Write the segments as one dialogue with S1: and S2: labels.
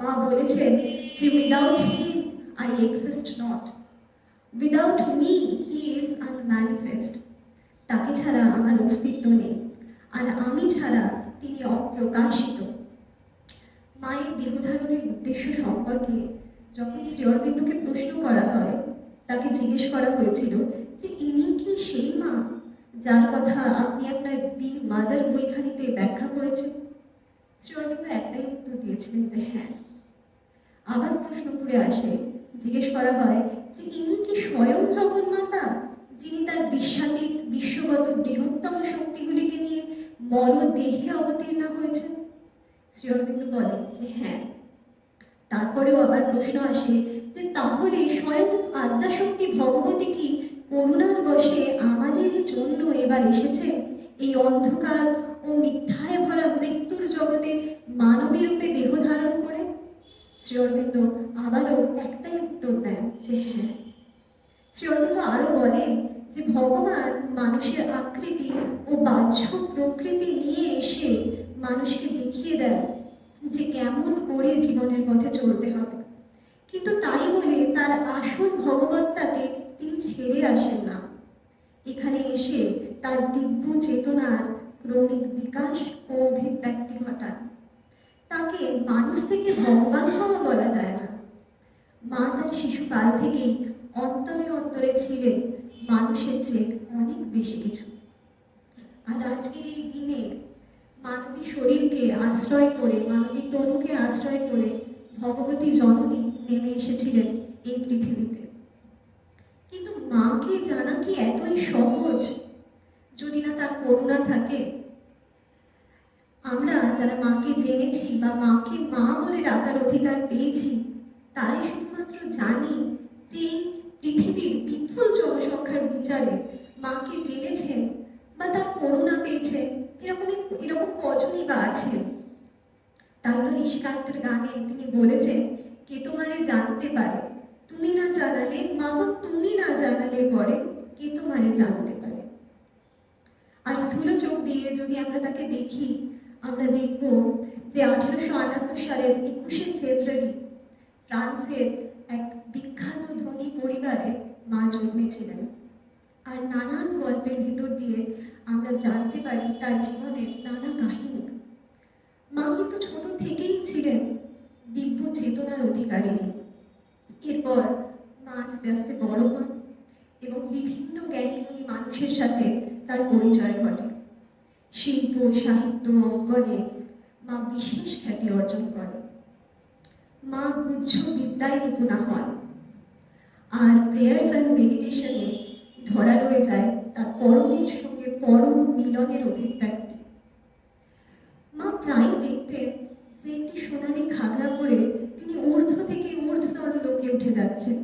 S1: মা বলেছেন যে without him I exist not without me he is unmanifest তাকে ছাড়া আমার অস্তিত্ব নেই আর আমি ছাড়া তিনি অপ্রকাশিত মায়ের দেহধারণের উদ্দেশ্য সম্পর্কে যখন শ্রী অরবিন্দকে প্রশ্ন করা হয়, তাকে জিজ্ঞেস করা হয়েছিল যে ইনি কি সেই মা যার কথা আপনি আপনার দি মাদার বইখানিতে ব্যাখ্যা করেছেন? শ্রী অরবিন্দ একটাই উত্তর দিয়েছিলেন যে হ্যাঁ। আবার প্রশ্ন করে আসে, জিজ্ঞেস করা হয় যে ইনি কি স্বয়ং জগন্মাতা, যিনি তার বিশ্বাতীত বিশ্বগত বৃহত্তম শক্তিগুলিকে নিয়ে মর দেহে অবতীর্ণ হয়েছেন? শ্রী অরবিন্দ বলেন যে হ্যাঁ। তারপরেও আবার প্রশ্ন আসে যে তাহলে স্বয়ং আদ্যাশক্তি ভগবতী কি করুণার বশে আমাদের জন্য এবার এসেছে? এই অন্ধকার ও মিথ্যায় ভরা মৃত্যুর জগতে মানবী রূপে দেহ ধারণ করে? শ্রী অরবিন্দ আবারও একটাই উত্তর দেন যে হ্যাঁ। শ্রী অরবিন্দ আরও বলেন যে ভগবান মানুষের আকৃতি ও বাহ্য প্রকৃতি নিয়ে এসে মানুষকে দেখিয়ে দেন যে কেমন করে জীবনের পথে চলতে হবে। কিন্তু তাই বলে তার আসল ভগবত্তাকে তিনি ছেড়ে আসেন না। এখানে এসে তার দিব্য চেতনার ক্রমিক বিকাশ ও অভিব্যক্তি ঘটান। তাকে মানুষ থেকে ভগবান হওয়া বলা যায় না। মা তার শিশুকাল থেকেই অন্তরে অন্তরে ছিলেন, মানুষের চেয়ে অনেক বেশি কিছু। আর আজকের এই দিনে মানবী শরীরকে আশ্রয় করে, মানবী তনুকে আশ্রয় করে ভগবতী জননী নেমে এসেছিলেন এই পৃথিবীতে। কিন্তু মাকে জানা কি এতই সহজ? যদি না তার করুণা থাকে আমরা যারা মাকে জেনেছি বা মাকে মা বলে ডাকার অধিকার পেয়েছি, তারাই শুধুমাত্র জানি যে পৃথিবীর বিপুল জনসংখ্যার বিচারে মাকে জেনেছেন বা তার করুণা পেয়েছেন, এরকম এরকম কজনই বা আছেন তাই তো নিশিকান্তের গানে তিনি বলেছেন, কে তোমারে জানতে পারে, তুমি না জানালে মা গো তুমি না জানালে পরে কে তোমারে জানতে পারে। আর স্থূল চোখ দিয়ে যদি আমরা তাকে দেখি আমরা দেখব যে আঠেরোশো আটাত্তর সালের একুশে ফেব্রুয়ারি ফ্রান্সের এক বিখ্যাত ধনী পরিবারে মা জন্মেছিলেন। আর নানান গল্পের ভিতর দিয়ে আমরা জানতে পারি তার জীবনের নানা কাহিনী। মা কিন্তু ছোট থেকেই ছিলেন দিব্য চেতনার অধিকারিণী। এরপর মা আস্তে আস্তে বড় হন এবং বিভিন্ন জ্ঞানীগুণী মানুষের সাথে তার পরিচয় ঘটে। শিল্প, সাহিত্য অঙ্গনে মা বিশেষ খ্যাতি অর্জন করে। মা গুচ্ছ বিদ্যায় নিপুণা হন। আর প্রেয়ার্স অ্যান্ড মেডিটেশনে ধরা রয়ে যায় তার পরমের সঙ্গে পরম মিলনের অভিব্যক্তি। মা প্রায় দেখতেন যে একটি সোনালি ঘাগরা পরে তিনি ঊর্ধ্ব থেকে ঊর্ধ্বতর লোকে উঠে যাচ্ছেন।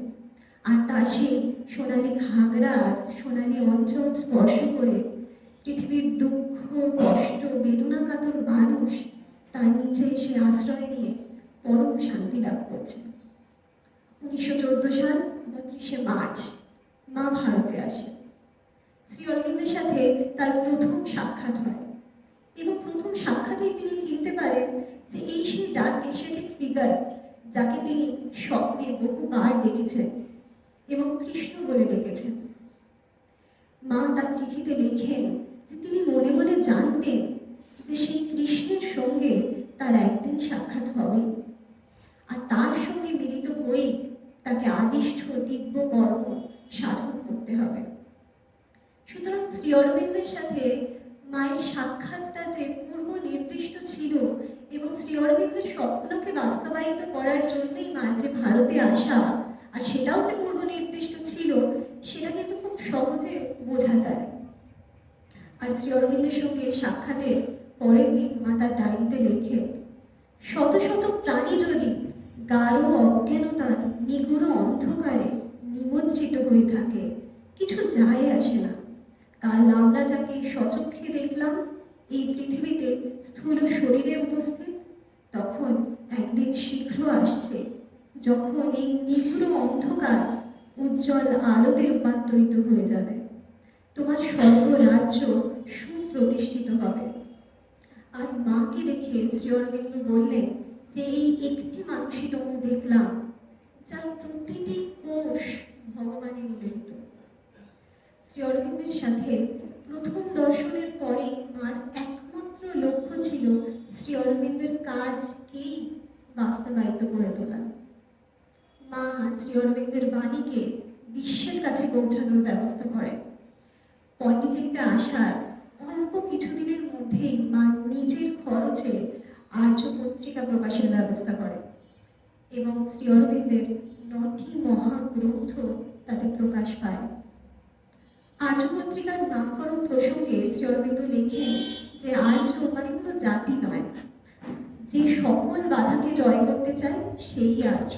S1: আর তার সেই সোনালি ঘাগরা সোনালি অঞ্চল স্পর্শ করে পৃথিবীর দুঃখ, কষ্ট বেদনা কাতর মানুষ তার নিচে এসে আশ্রয় নিয়ে পরম শান্তি লাভ করছে। উনিশশো চোদ্দ সাল উনত্রিশে মার্চ, মা ভারতে আসে। শ্রী অরবিন্দের সাথে তার প্রথম সাক্ষাৎ হয় এবং প্রথম সাক্ষাতেই তিনি চিনতে পারেন যে এই সেই ডার্ক এশিয়াটিক ফিগার যাকে তিনি স্বপ্নে বহুবার দেখেছেন এবং কৃষ্ণ বলে ডেকেছেন। মা তার চিঠিতে লেখেন তিনি মনে মনে জানতেন যে সেই কৃষ্ণের সঙ্গে তার একদিন সাক্ষাৎ হবে। আর তার সঙ্গে মিলিত হয়েই তাকে আদিষ্ঠ দিব্য কর্ম সাধন করতে হবে। সুতরাং শ্রী অরবিন্দের সাথে মায়ের সাক্ষাৎটা যে পূর্ব নির্দিষ্ট ছিল এবং শ্রী অরবিন্দের স্বপ্নকে বাস্তবায়িত করার জন্যই মার যে ভারতে আসা আর সেটাও যে পূর্ব নির্দিষ্ট ছিল সেটা কিন্তু খুব সহজে বোঝা যায় আর শ্রী অরবিন্দের সঙ্গে সাক্ষাতের পরের দিন মা তার ডায়েরিতে লেখে, শত শত প্রাণী যদি গাঢ় অজ্ঞানতার নিগুড় অন্ধকারে নিমজ্জিত হয়ে থাকে, কিছু যায় আসে না। কাল আমরা যাকে সচক্ষে দেখলাম, এই পৃথিবীতে স্থূল শরীরে উপস্থিত, তখন একদিন শীঘ্র আসছে, যখন এই নিগুড় অন্ধকার উজ্জ্বল আলোতে রূপান্তরিত হয়ে যাবে। তোমার সর্বরাজ্য সুপ্রতিষ্ঠিত হবে। আর মাকে দেখে শ্রী অরবিন্দ বললেন, যে এই একটি মানুষই তবু দেখলাম যার প্রতিটি কোষ ভগবানের নিবেদিত। শ্রী অরবিন্দের সাথে প্রথম দর্শনের পরে মার একমাত্র লক্ষ্য ছিল শ্রী অরবিন্দের কাজকেই বাস্তবায়িত করে তোলা। মা শ্রী অরবিন্দের বাণীকে বিশ্বের কাছে পৌঁছানোর ব্যবস্থা করেন। পন্ডিচেরিতে আসার অল্প কিছুদিনের মধ্যেই মা নিজের খরচে আর্য পত্রিকা প্রকাশের ব্যবস্থা করেন এবং শ্রী অরবিন্দের নটি মহাগ্রন্থ তাতে প্রকাশ পায়। আর্য পত্রিকার নামকরণ প্রসঙ্গে শ্রী অরবিন্দ লেখেন যে আর্য মানে কোনো জাতি নয়। যে সকল বাধাকে জয় করতে চায় সেই আর্য।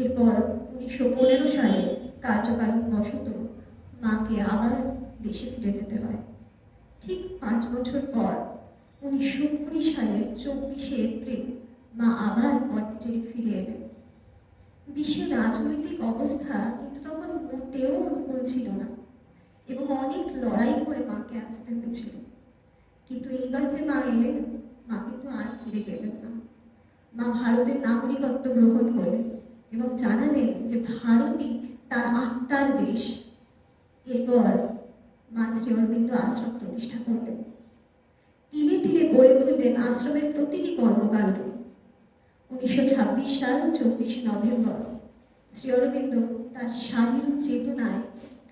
S1: এরপর উনিশশো পনেরো সালে কার্যকালীন বশত মাকে আবার দেশে ফিরে যেতে হয়। ঠিক পাঁচ বছর পর উনিশশো কুড়ি সালের চব্বিশে এপ্রিল মা আবার পন্ডিচেরি ফিরে এলেন। বিশ্বের রাজনৈতিক অবস্থা কিন্তু তখন মোটেও অনুকূল ছিল না এবং অনেক লড়াই করে মাকে আসতে হয়েছিল। কিন্তু এইবার যে মা এলেন, মা কিন্তু আর ফিরে গেলেন না। মা ভারতের নাগরিকত্ব গ্রহণ করলেন এবং জানালেন যে ভারতই তার আত্মার দেশ। এরপর মা শ্রী অরবিন্দ আশ্রম প্রতিষ্ঠা করলেন তিলে তিলে গড়ে তুললেন আশ্রমের প্রতিটি কর্মকাণ্ড। উনিশশো ছাব্বিশ সাল চব্বিশে নভেম্বর। শ্রী অরবিন্দ তার শারীরিক চেতনায়,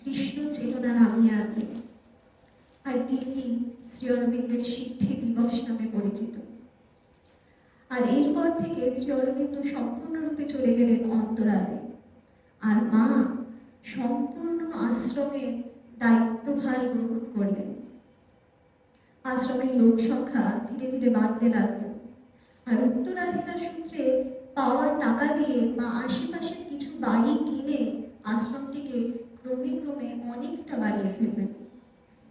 S1: কৃষ্ণ চেতনা নামিয়ে আনলেন আর দিনটি শ্রী অরবিন্দের সিদ্ধি দিবস নামে পরিচিত। আর এরপর থেকে শ্রী অরবিন্দ সম্পূর্ণরূপে চলে গেলেন অন্তরালে। আর মা সম্পূর্ণ আশ্রমের দায়িত্বভার গ্রহণ করলেন। আশ্রমের লোক সংখ্যা ধীরে ধীরে বাড়তে লাগল। আর উত্তরাধিকার সূত্রে পাওয়া টাকা দিয়ে বা আশেপাশের কিছু বাড়ি কিনে আশ্রমটিকে ক্রমে ক্রমে অনেকটা বাড়িয়ে ফেলবেন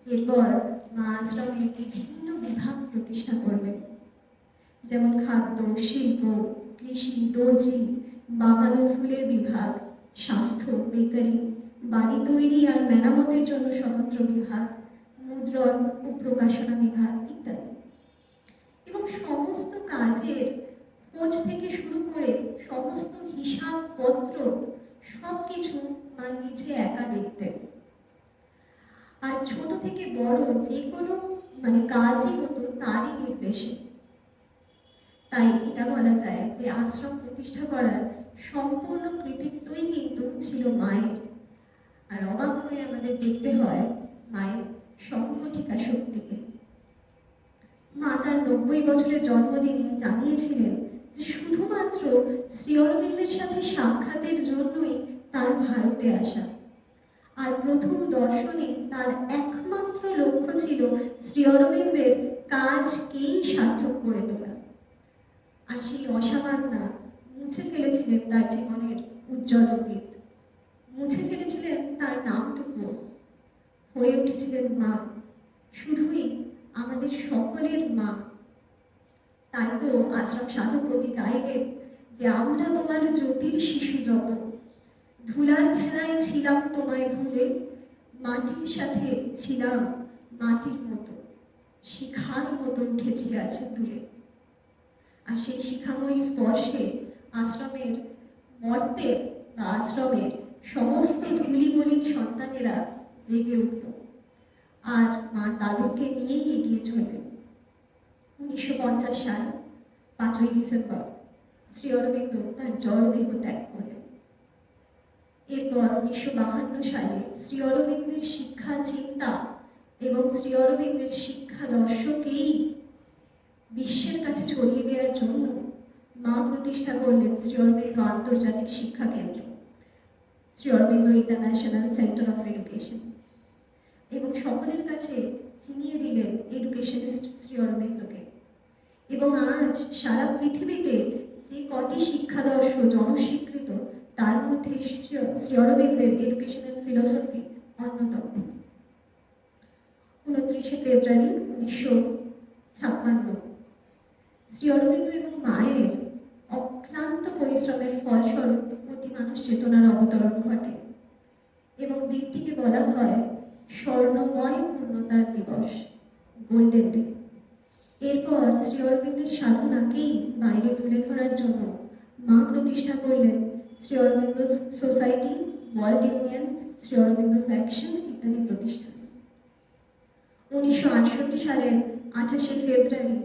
S1: এরপর মা আশ্রমে বিভিন্ন বিভাগ প্রতিষ্ঠা করলেন। যেমন খাদ্য, শিল্প, কৃষি, দর্জি বাগান ফুলের বিভাগ, স্বাস্থ্য, বেকারি বাড়ি তৈরি আর মেরামতের জন্য স্বতন্ত্র বিভাগ, মুদ্রণ ও প্রকাশনা বিভাগ ইত্যাদি। এবং সমস্ত কাজের খোঁজ থেকে শুরু করে সমস্ত হিসাবপত্র সব কিছু মা নিজে একা দেখতেন আর ছোট থেকে বড় যে কোনো মানে কাজই হতো তারই নির্দেশে। তাই এটা বলা যায় যে আশ্রম প্রতিষ্ঠা করার সম্পূর্ণ কৃতিত্বই কিন্তু ছিল মায়ের। আর অবাক হয়ে আমাদের দেখতে হয় মায়ের সংগঠিকা শক্তিকে। মা তার নব্বই বছরের জন্মদিনে জানিয়েছিলেন যে শুধুমাত্র শ্রী অরবিন্দের সাথে সাক্ষাতের জন্যই তার ভারতে আসা। আর প্রথম দর্শনে তার একমাত্র লক্ষ্য ছিল শ্রী অরবিন্দের কাজকেই সার্থক করে তোলা। আর সেই অসামান্যা মুছে ফেলেছিলেন তার জীবনের উজ্জ্বল অতীত মুছে ফেলেছিলেন তার নামটুকু। হয়ে উঠেছিলেন মা। শুধুই আমাদের সকলের মা। তাই তো আশ্রম সাধক কবি গাইলেন যে, আমরা তোমার জ্যোতির শিশু যত। ধুলার খেলায় ছিলাম তোমায় ভুলে মাটির সাথে ছিলাম মাটির মতো। শিখার মতো উঠেছি আছে দূরে আর সেই শিখাময়ী স্পর্শে আশ্রমের মর্তের বা আশ্রমের সমস্ত ধুলিমলিক সন্তানেরা জেগে উঠল। আর মা তাদেরকে নিয়েই এগিয়ে চললেন উনিশশো পঞ্চাশ সাল, পাঁচই ডিসেম্বর, শ্রী অরবিন্দ তার জলদেহ ত্যাগ করলেন। এরপর উনিশশো বাহান্ন সালে শ্রী অরবিন্দের শিক্ষা, চিন্তা এবং শ্রী অরবিন্দের শিক্ষা দর্শকেই বিশ্বের কাছে ছড়িয়ে দেওয়ার জন্য মা প্রতিষ্ঠা করলেন শ্রী অরবিন্দ আন্তর্জাতিক শিক্ষা কেন্দ্র। Sri Aurobindo international centre of education এবং সকলের কাছে চিনিয়ে দিলেন এডুকেশনিস্ট শ্রী অরবিন্দকে এবং আজ সারা পৃথিবীতে যে কটি শিক্ষাদর্শ জনস্বীকৃত, তার মধ্যে শ্রী- অরবিন্দের এডুকেশনাল ফিলোসফি অন্যতম। উনত্রিশে ফেব্রুয়ারি উনিশশো ছাপ্পান্ন। শ্রী অরবিন্দ এবং মায়ের অক্লান্ত পরিশ্রমের ফলস্বরূপ মানুষ চেতনার অবতরণ ঘটে। এবং দিনটিকে বলা হয় স্বর্ণময় পূর্ণতার দিবস গোল্ডেন ডে এরপর শ্রী অরবিন্দের সাধনাকেই বাইরে তুলে ধরার জন্য মা প্রতিষ্ঠা করলেন Sri Aurobindo society, world union, Sri Aurobindo action ইত্যাদি প্রতিষ্ঠান। উনিশশো আটষট্টি সালের আঠাশে ফেব্রুয়ারি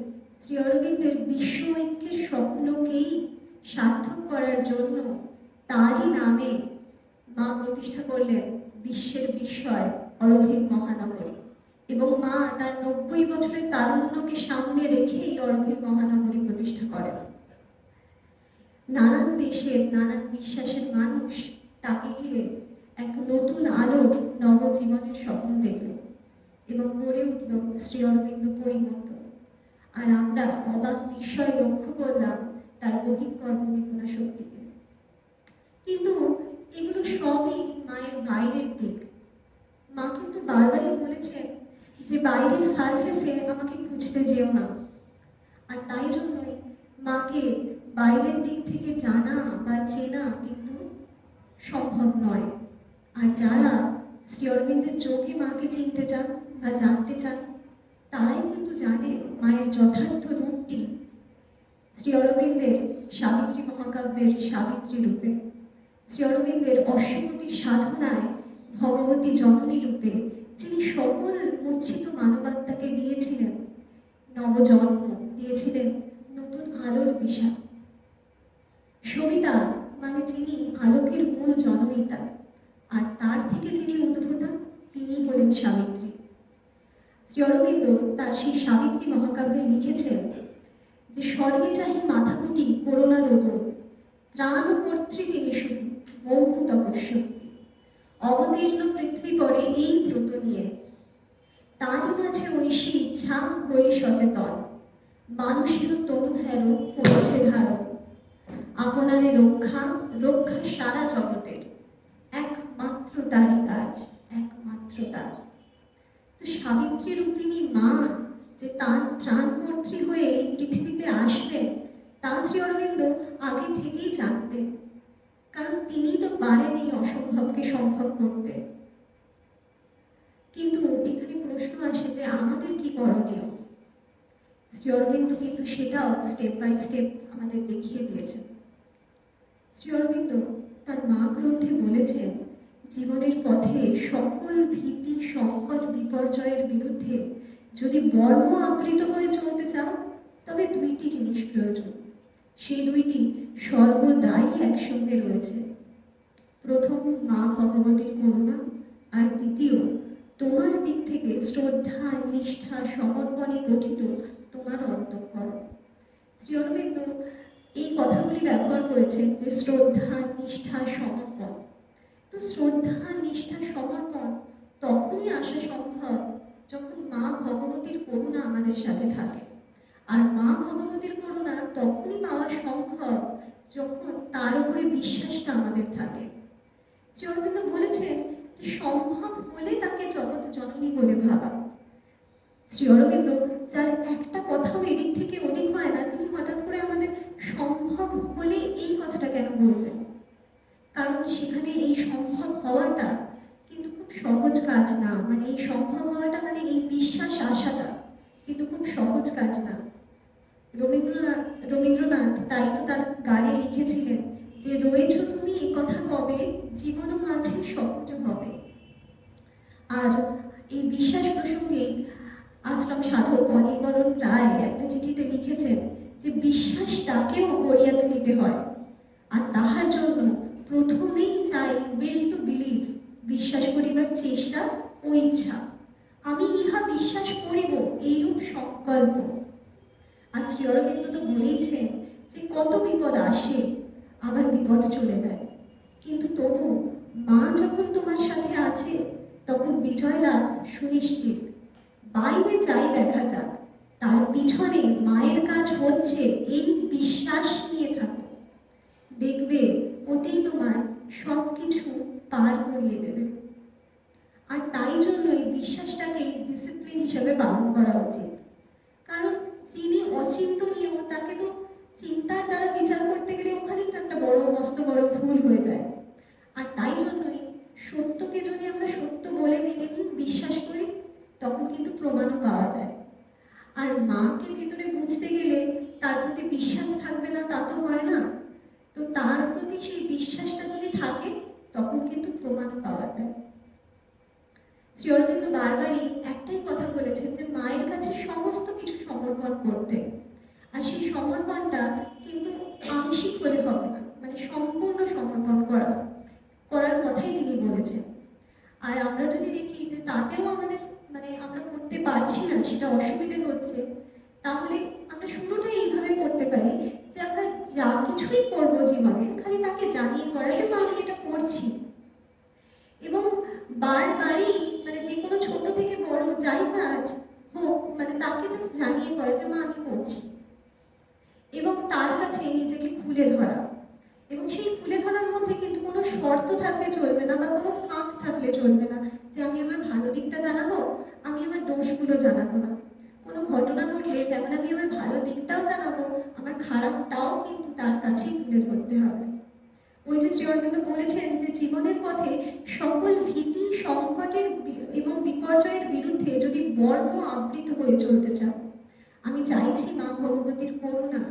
S1: শ্রী অরবিন্দের বিশ্ব ঐক্যের স্বপ্নকেই সার্থক করার জন্য তারই নামে মা প্রতিষ্ঠা করলেন বিশ্বের বিস্ময় অরভিন মহানগরী। এবং মা তার নব্বই বছরের তারুণ্যকে সামনে রেখে এই অরভিন মহানগরী প্রতিষ্ঠা করেন। নানান দেশের, নানান বিশ্বাসের মানুষ তাকে ঘিরে এক নতুন আলোর নবজীবনের স্বপ্ন দেখল এবং গড়ে উঠল শ্রী অরবিন্দ পরিমণ্ডল। আর আমরা অবাক বিস্ময় লক্ষ্য করলাম তার বহিঃকর্ম বিপুলা শক্তিকে। কিন্তু এগুলো সবই মায়ের বাইরের দিক। মা কিন্তু বারবারই বলেছেন যে বাইরের সারফেসে আমাকে খুঁজতে যেও না। আর তাই জন্যই মাকে বাইরের দিক থেকে জানা বা চেনা কিন্তু সম্ভব নয়। আর যারা শ্রী অরবিন্দের চোখে মাকে চিনতে চান বা জানতে চান, তারাই কিন্তু জানে মায়ের যথার্থ রূপটি। শ্রী অরবিন্দের সাবিত্রী মহাকাব্যের সাবিত্রী রূপে। শ্রী অরবিন্দের সাধনায় ভগবতী জননী রূপে যিনি সকল মূর্ছিত মানবাত্মাকে দিয়েছিলেন, নবজন্ম দিয়েছিলেন নতুন আলোর দিশা। সবিতা মানে যিনি আলোকের মূল জননীতা, আর তার থেকে যিনি উদ্ভূতা তিনি হলেন সাবিত্রী। শ্রী তার সেই সাবিত্রী মহাকাব্যে লিখেছেন যে, স্বর্গে চাহি মাথাকুটি করোনা রোদন ত্রাণ কর্ত্রী তিনি শুধু মৌন তপস্য অবতীর্ণ পৃথ্বী পরে এই ব্রত নিয়ে। তারই মাঝে ঐশী ইচ্ছা হয়ে সচেতন। মানুষের তনু হেরো করেছে ধারণ। আপনারে রক্ষা রক্ষা সারা জগতের। একমাত্র তারই কাজ, একমাত্র তার। তো সাবিত্রী রূপিণী মা যে তার ত্রাণকর্ত্রী হয়ে এই পৃথিবীতে আসবেন, তা শ্রী অরবিন্দ আগে থেকেই জানতেন। কারণ তিনি তো পারেন এই অসম্ভবকে সম্ভব করতে। কিন্তু এখানে প্রশ্ন আসে যে আমাদের কি করণীয়? শ্রী অরবিন্দ কিন্তু সেটাও স্টেপ বাই স্টেপ আমাদের দেখিয়ে দিয়েছেন। শ্রী অরবিন্দ তার মা গ্রন্থে বলেছেন, জীবনের পথে সকল ভীতি, সংকট, বিপর্যয়ের বিরুদ্ধে যদি বর্ম আবৃত হয়ে চলতে চাও, তবে দুইটি জিনিস প্রয়োজন। সেই দুইটি সর্বদাই একসঙ্গে রয়েছে। প্রথম, মা ভগবতীর করুণা, আর দ্বিতীয়, তোমার দিক থেকে শ্রদ্ধা নিষ্ঠা সমর্পণে গঠিত তোমার অন্তঃকরণ। শ্রী অরবিন্দ, এই কথাগুলি ব্যবহার করেছেন যে শ্রদ্ধা, নিষ্ঠা, সমর্পণ। তো শ্রদ্ধা, নিষ্ঠা, সমর্পণ তখনই আসা সম্ভব যখন মা ভগবতীর করুণা আমাদের সাথে থাকে। আর মা ভগবতীর করুণা তখনই পাওয়া সম্ভব যখন তার উপরে বিশ্বাসটা আমাদের থাকে। অরবিন্দ বলেছেন যে সম্ভব হলে তাকে জগৎ জননী বলে ভাবা। শ্রী অরবিন্দ যার একটা কথাও এদিক থেকে ওদিক হয় না, তিনি হঠাৎ করে আমাদের সম্ভব হলে এই কথাটা কেন বলবেন কারণ সেখানে এই সম্ভব হওয়াটা কিন্তু খুব সহজ কাজ না। মানে এই সম্ভব হওয়াটা মানে এই বিশ্বাস আসাটা কিন্তু খুব সহজ কাজ না। রবীন্দ্রনাথ রবীন্দ্রনাথ তাই তো তার গানে লিখেছিলেন যে, রয়েছ তুমি কথা কবে? জীবন মাঝে সহজ হবে। আর এই বিশ্বাস প্রসঙ্গে আশ্রম সাধক অনিবরণ রায় একটা চিঠিতে লিখেছেন যে বিশ্বাসটাকেও গড়িয়াতে নিতে হয়। আর তাহার জন্য প্রথমেই চাই উইল টু বিলিভ বিশ্বাস করিবার চেষ্টা ও ইচ্ছা। আমি ইহা বিশ্বাস করিব, এইরূপ সংকল্প। আর শ্রী অরবিন্দ তো বলেইছেন যে কত বিপদ আসে, আবার বিপদ চলে যায়। কিন্তু তবু মা যখন তোমার সাথে আছে, তখন বিজয় লাভ সুনিশ্চিত। বাইরে যাই দেখা যাক, তার পিছনে মায়ের কাজ হচ্ছে এই বিশ্বাস নিয়ে থাকো। দেখবে ওতেই তোমার সব কিছু পার করিয়ে দেবে। আর তাই জন্য এই বিশ্বাসটাকে ডিসিপ্লিন হিসেবে পালন করা উচিত কারণ যিনি অচিন্তনীয় তাকে তো চিন্তার দ্বারা বিচার করতে গেলে ওখানেই তো একটা বড় মস্ত বড় ভুল হয়ে যায় আর তাই জন্যই সত্যকে যদি আমরা সত্য বলে মেনে নিই বিশ্বাস করি তখন কিন্তু প্রমাণও পাওয়া যায় আর মাকে ভিতরে বুঝতে গেলে তার প্রতি বিশ্বাস থাকবে না তা তো হয় না তো তার প্রতি সেই বিশ্বাসটা যদি থাকে তখন কিন্তু প্রমাণ পাওয়া যায় শ্রী অরবিন্দ বারবারই একটাই কথা বলেছেন যে মায়ের কাছে সমস্ত কিছু সমর্পণ করতে আর সেই সমর্পণটা কিন্তু আংশিক হলে হবে না মানে সম্পূর্ণ সমর্পণ করা করার কথাই তিনি বলেছেন আর আমরা যদি দেখি যে তাতেও আমাদের মানে আমরা করতে পারছি না সেটা অসুবিধে হচ্ছে তাহলে আমরা শুরুটা এইভাবে করতে পারি যে আমরা যা কিছুই করব জীবনে খালি তাকে জানিয়ে করা যে মা, আমি এটা করছি এবং বারবারই মানে যে কোনো ছোট থেকে বড় যাই কাজ হোক মানে তাকে জাস্ট জানিয়ে করা যে মা আমি করছি। এবং তার কাছে নিজেকে খুলে ধরা। এবং সেই খুলে ধরার মধ্যে কিন্তু কোনো শর্ত থাকলে চলবে না বা কোনো ফাঁক থাকলে চলবে না যে আমি আমার ভালো দিকটা জানাব, আমি আমার দোষগুলো জানাব না। কোনো ঘটনা ঘটলে যেমন আমি আমার ভালো দিকটাও জানাব, আমার খারাপটাও কিন্তু তার কাছেই তুলে ধরতে হবে। ওই যে শ্রীঅরবিন্দ বলেছেন যে জীবনের পথে সকল ভীতি, সংকটের এবং বিপর্যয়ের বিরুদ্ধে যদি বর্ম আবৃত হয়ে চলতে চাও, আমি চাইছি মা ভগবতীর করুণা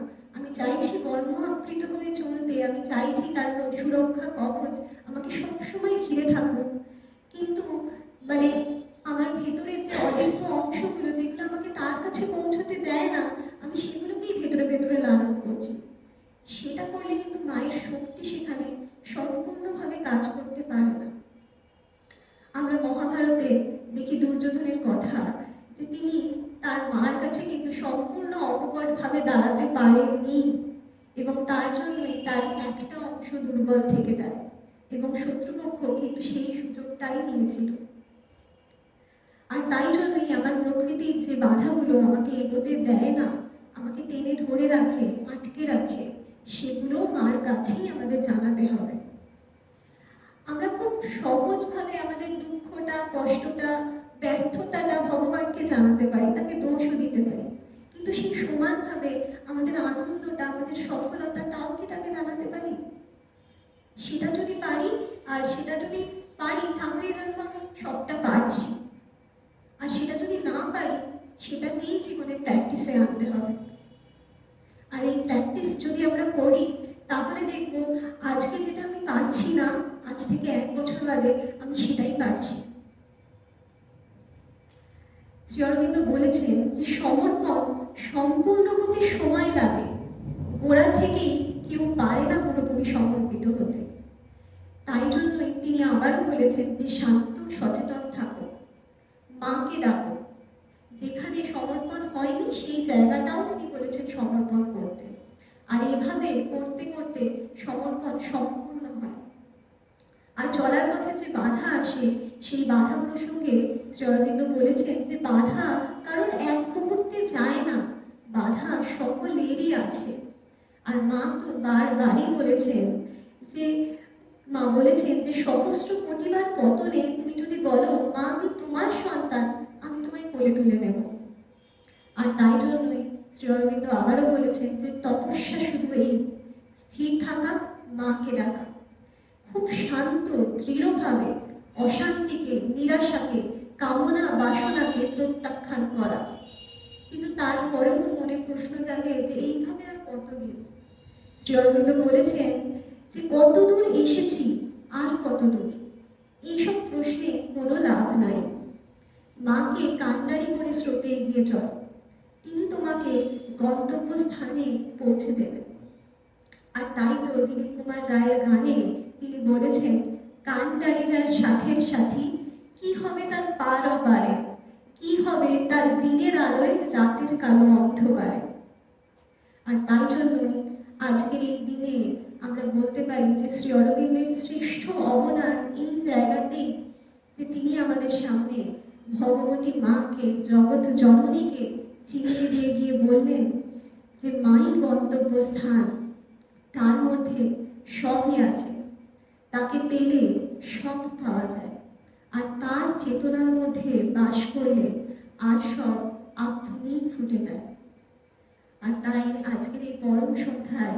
S1: চাইছি বর্ম আবৃত হয়ে চলতে। আমি চাইছি তার সুরক্ষা, কবচ। আমাকে সবসময় ঘিরে থাকুক। কিন্তু মানে আমার ভেতরে যে অদীর্ঘ অংশগুলো, যেগুলো আমাকে তার কাছে পৌঁছতে দেয় না, আমি সেগুলোকেই ভেতরে ভেতরে লালন করছি। সেটা করলে কিন্তু মায়ের শক্তি সেখানে সম্পূর্ণভাবে কাজ করতে পারে না। আমরা মহাভারতে দেখি দুর্যোধনের কথা। যে তিনি তার মার কাছে কিন্তু সম্পূর্ণ অকপটভাবে দাঁড়াতে পারেননি এবং তার জন্যই তার একটা অংশ দুর্বল থেকে যায় এবং শত্রুপক্ষ কিন্তু সেই সুযোগটাই নিয়েছিল। আর তাই জন্যই আমার প্রকৃতির যে বাধাগুলো আমাকে এগোতে দেয় না, আমাকে টেনে ধরে রাখে, আটকে রাখে, সেগুলো মার কাছেই আমাদের জানাতে হবে। আমরা খুব সহজভাবে আমাদের দুঃখটা, কষ্টটা ব্যর্থতাটা ভগবানকে জানাতে পারি, তাকে দোষও দিতে পারি। কিন্তু সেই সমানভাবে আমাদের আনন্দটা, আমাদের সফলতাটাও কি তাকে জানাতে পারি? সেটা যদি পারি, আর সেটা যদি পারি, তাহলে জানব আমি সবটা পারছি। আর সেটা যদি না পারি সেটাকেই জীবনে প্র্যাকটিসে আনতে হবে। আর এই প্র্যাকটিস যদি আমরা করি, তাহলে দেখব আজকে যেটা আমি পারছি না, আজ থেকে এক বছর বাদে আমি সেটাই পারছি। শ্রী অরবিন্দ বলেছেন যে সমর্পণ সম্পূর্ণ হতে সময় লাগে। ওরা থেকেই কেউ পারে না পুরোপুরি সমর্পিত হতে। তাই জন্যই তিনি আবারও বলেছেন যে শান্ত, সচেতন থাকো। মাকে ডাকো। যেখানে সমর্পণ হয়নি, সেই জায়গাটাও তিনি বলেছেন সমর্পণ করতে। আর এভাবে করতে করতে সমর্পণ সম্পূর্ণ হয়। আর চলার পথে যে বাধা আসে সেই বাধা প্রসঙ্গে শ্রী অরবিন্দ বলেছেন যে বাধা কারণ এক মুহূর্তে যায় না, বাধা সকলেরই আছে। আর মা তো বারবারই বলেছেন যে, মা বলেছেন যে সহস্র কোটিবার পতনে তুমি যদি বলো, মা, আমি তোমার সন্তান, আমি তোমায় কোলে তুলে নেব। আর তাই জন্যই শ্রী অরবিন্দ আবারও বলেছেন যে তপস্যা শুধু এই, স্থির থাকা, মাকে ডাকা। খুব শান্ত, দৃঢ়ভাবে অশান্তিকে, নিরাশাকে, কামনা, বাসনাকে প্রত্যাখ্যান করা। কিন্তু তারপরেও তো মনে প্রশ্ন জাগে যে এইভাবে আর কতদিন? শ্রী অরবিন্দ বলেছেন যে কত দূর এসেছি আর কত দূর এইসব প্রশ্নে কোনো লাভ নাই। মাকে কান্ডারি করে স্রোতে এগিয়ে চল। তিনি তোমাকে গন্তব্যস্থানে পৌঁছে দেবেন। আর তাই তো দিলীপ কুমার রায়ের গানে তিনি বলেছেন কান্ডারি যার সাথের সাথী, কি হবে তার পার পারে কি হবে তার দিনের আলোয় রাতের কালো অন্ধকারে? আর তাই জন্যই আজকের এই দিনে আমরা বলতে পারি যে শ্রী অরবিন্দের শ্রেষ্ঠ অবদান এই জায়গাতেই যে তিনি আমাদের সামনে ভগবতী মাকে, জগৎ জননীকে চিনিয়ে দিয়ে গিয়ে বললেন যে মাই গন্তব্যস্থান, তার মধ্যে সবই আছে। তাকে পেলে সব পাওয়া যায়। আর তার চেতনার মধ্যে বাস করলে আর সব আপনি ফুটে যায়। আর তাই আজকের এই পরম সন্ধ্যায়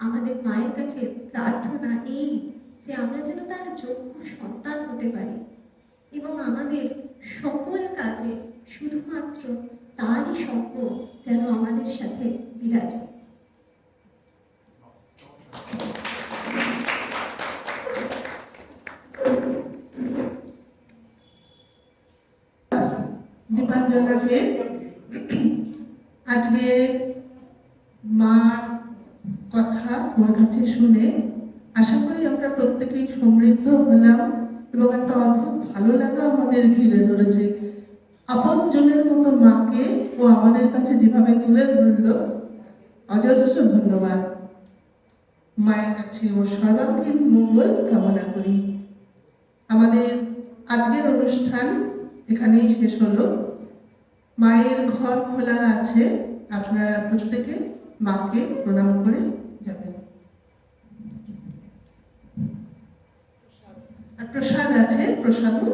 S1: আমাদের মায়ের কাছে প্রার্থনা এই যে আমরা যেন তার যোগ্য সন্তান হতে পারি এবং আমাদের সকল কাজে শুধুমাত্র তারই সঙ্গ যেন আমাদের সাথে বিরাজে।
S2: দীপাঞ্জনাকে আজকে মার কথা ওর কাছে শুনে আশা করি আমরা প্রত্যেকেই সমৃদ্ধ হলাম এবং একটা অদ্ভুত ভালো লাগা আমাদের ঘিরে ধরেছে। আপন জনের মতো মাকে ও আমাদের কাছে যেভাবে তুলে ধরলো, অজস্র ধন্যবাদ। মায়ের কাছে ওর সর্বাঙ্গীন মঙ্গল কামনা করি। আমাদের আজকের অনুষ্ঠান এখানেই শেষ হলো। মায়ের ঘর খোলা আছে আপনারা প্রত্যেকে মাকে প্রণাম করে যাবেন। প্রসাদ আছে প্রসাদও